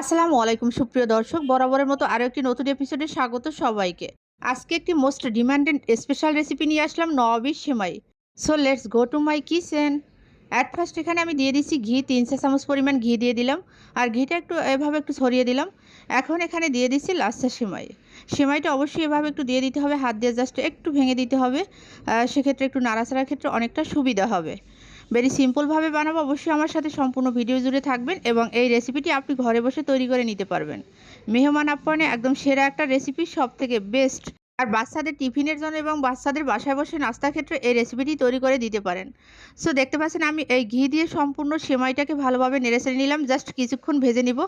আসসালামু আলাইকুম, সুপ্রিয় দর্শক। বরাবরের মতো আরও একটি নতুন এপিসোডে স্বাগত সবাইকে। আজকে একটি মোস্ট ডিমান্ডেড স্পেশাল রেসিপি নিয়ে আসলাম, নবাবী সেমাই। So let's go to my kitchen at first এখানে আমি দিয়ে দিচ্ছি ঘি, তিন চা চামচ পরিমাণ ঘি দিয়ে দিলাম। আর ঘিটা একটু এভাবে একটু ছড়িয়ে দিলাম। এখন এখানে দিয়ে দিচ্ছি লাচ্ছা সেমাই। সেমাইটা অবশ্যই এভাবে একটু দিয়ে দিতে হবে, হাত দিয়ে জাস্ট একটু ভেঙে দিতে হবে। সেক্ষেত্রে একটু নাড়াচাড়ার ক্ষেত্রে অনেকটা সুবিধা হবে। ভেরি সিম্পলভাবে বানাবো, অবশ্যই আমার সাথে সম্পূর্ণ ভিডিও জুড়ে থাকবেন এবং এই রেসিপিটি আপনি ঘরে বসে তৈরি করে নিতে পারবেন। মেহমান আপ্যায়নে একদম সেরা একটা রেসিপি সব থেকে বেস্ট আর বাচ্চাদের টিফিনের জন্য এবং বাচ্চাদের বাসায় বসে নাস্তার ক্ষেত্রে এই রেসিপিটি তৈরি করে দিতে পারেন। সো দেখতে পাচ্ছেন আমি এই ঘি দিয়ে সম্পূর্ণ সেমাইটাকে ভালোভাবে নেড়ে চেড়ে নিলাম। জাস্ট কিছুক্ষণ ভেজে নিব।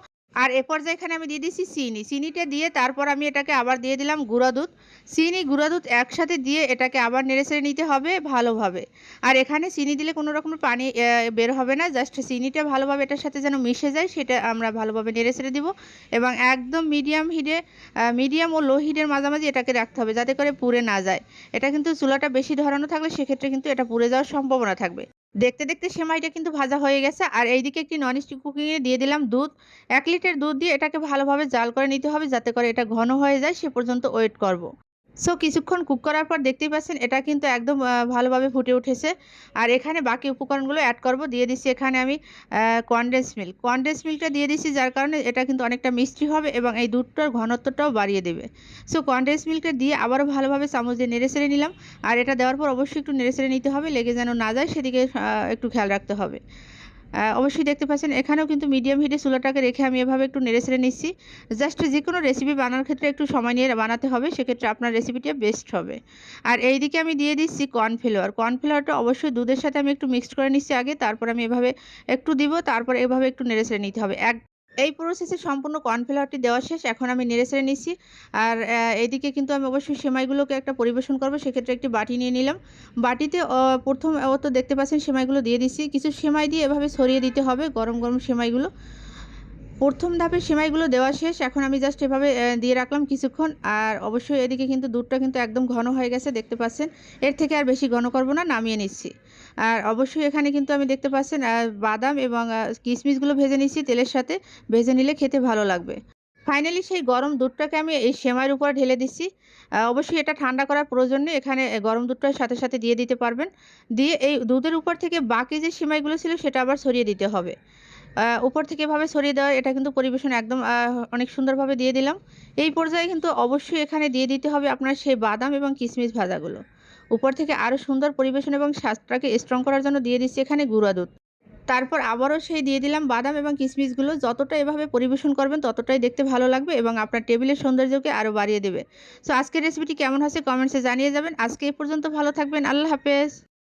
আর এ পর্যায়ে এখানে আমি দিয়ে দিচ্ছি চিনি। চিনিটা দিয়ে তারপর আমি এটাকে আবার দিয়ে দিলাম গুঁড়া দুধ। চিনি, গুঁড়া দুধ একসাথে দিয়ে এটাকে আবার নেড়ে চেড়ে নিতে হবে ভালোভাবে। আর এখানে চিনি দিলে কোনো রকমের পানি বের হবে না। জাস্ট চিনিটা ভালোভাবে এটার সাথে যেন মিশে যায়, সেটা আমরা ভালোভাবে নেড়ে ছেড়ে দিব। এবং একদম মিডিয়াম হিটে মিডিয়াম ও লো হিটের মাঝামাঝি এটাকে রাখতে হবে, যাতে করে পুড়ে না যায়। এটা কিন্তু চুলাটা বেশি ধরানো থাকলে সেক্ষেত্রে কিন্তু এটা পুড়ে যাওয়ার সম্ভাবনা থাকবে। দেখতে দেখতে সেমাইটা কিন্তু ভাজা হয়ে গেছে আর এইদিকে একটি নন স্টিক কুকিংয়ে দিয়ে দিলাম দুধ এক লিটার দুধ দিয়ে এটাকে ভালোভাবে জাল করে নিতে হবে যাতে করে এটা ঘন হয়ে যায়, সে পর্যন্ত ওয়েট করব। সো কিছুক্ষণ কুক করার পর দেখতেই পাচ্ছেন, এটা কিন্তু একদম ভালোভাবে ফুটে উঠেছে। আর এখানে বাকি উপকরণগুলো অ্যাড করব। দিয়ে দিচ্ছি এখানে আমি কনডেন্স মিল্ক কনডেন্স মিল্কটা দিয়ে দিচ্ছি যার কারণে এটা কিন্তু অনেকটা মিষ্টি হবে এবং এই দুধটার ঘনত্বটাও বাড়িয়ে দেবে। সো কনডেন্স মিল্কটা দিয়ে আবারও ভালোভাবে চামচ দিয়ে নেড়ে ছেড়ে নিলাম। আর এটা দেওয়ার পর অবশ্যই একটু নেড়ে ছেড়ে নিতে হবে। লেগে যেন না যায়, সেদিকে একটু খেয়াল রাখতে হবে। অবশ্যই দেখতে পাচ্ছেন, এখানেও কিন্তু মিডিয়াম হিটে চুলাটাকে রেখে আমি এভাবে একটু নেড়ে ছেড়ে নিচ্ছি। জাস্ট যে কোনো রেসিপি বানানোর ক্ষেত্রে একটু সময় নিয়ে বানাতে হবে, সেক্ষেত্রে আপনার রেসিপিটা বেস্ট হবে। আর এই দিকে আমি দিয়ে দিচ্ছি কর্নফ্লাওয়ার কর্নফ্লাওয়ারটা অবশ্যই দুধের সাথে আমি একটু মিক্সড করে নিচ্ছি আগে, তারপর আমি এভাবে একটু দিব, তারপর এভাবে একটু নেড়ে ছেড়ে নিতে হবে। এক এই প্রসেসে সম্পূর্ণ কর্নফ্লাওয়ারটি দেওয়া শেষ, এখন আমি নেড়ে ছেড়ে নিচ্ছি। আর এদিকে কিন্তু আমি অবশ্যই সেমাইগুলোকে একটা পরিবেশন করব, সেক্ষেত্রে একটি বাটি নিয়ে নিলাম। বাটিতে প্রথম অত দেখতে পাচ্ছেন সেমাইগুলো দিয়ে দিচ্ছি। কিছু সেমাই দিয়ে এভাবে ছড়িয়ে দিতে হবে, গরম গরম সেমাইগুলো। প্রথম ধাপে সেমাইগুলো দেওয়া শেষ। এখন আমি জাস্ট এভাবে দিয়ে রাখলাম কিছুক্ষণ। আর অবশ্যই এদিকে কিন্তু দুধটা কিন্তু একদম ঘন হয়ে গেছে, দেখতে পাচ্ছেন। এর থেকে আর বেশি ঘন করব না, নামিয়ে নিচ্ছি। আর অবশ্যই এখানে কিন্তু আমি দেখতে পাচ্ছেন বাদাম এবং কিশমিশগুলো ভেজে নিচ্ছি তেলের সাথে। ভেজে নিলে খেতে ভালো লাগবে। ফাইনালি সেই গরম দুধটাকে আমি এই সেমাইয়ের উপর ঢেলে দিচ্ছি। অবশ্যই এটা ঠান্ডা করার প্রয়োজন নেই। এখানে গরম দুধটার সাথে সাথে দিয়ে দিতে পারবেন। দিয়ে এই দুধের উপর থেকে বাকি যে সেমাইগুলো ছিল, সেটা আবার ছড়িয়ে দিতে হবে। উপর থেকে এভাবে ছড়িয়ে দেওয়া, এটা কিন্তু পরিবেশন একদম অনেক সুন্দরভাবে দিয়ে দিলাম। এই পর্যায়ে কিন্তু অবশ্যই এখানে দিয়ে দিতে হবে আপনার সেই বাদাম এবং কিশমিশ ভাজাগুলো। উপর থেকে আরও সুন্দর পরিবেশন এবং স্বাদটাকে স্ট্রং করার জন্য দিয়ে দিচ্ছি এখানে গুঁড়া দুধ। তারপর আবারও সেই দিয়ে দিলাম বাদাম এবং কিশমিশগুলো যতটা এভাবে পরিবেশন করবেন, ততটাই দেখতে ভালো লাগবে এবং আপনার টেবিলের সৌন্দর্যকে আরও বাড়িয়ে দেবে। সো আজকের রেসিপিটি কেমন হচ্ছে কমেন্টসে জানিয়ে যাবেন। আজকে এই পর্যন্ত ভালো থাকবেন। আল্লাহ হাফেজ।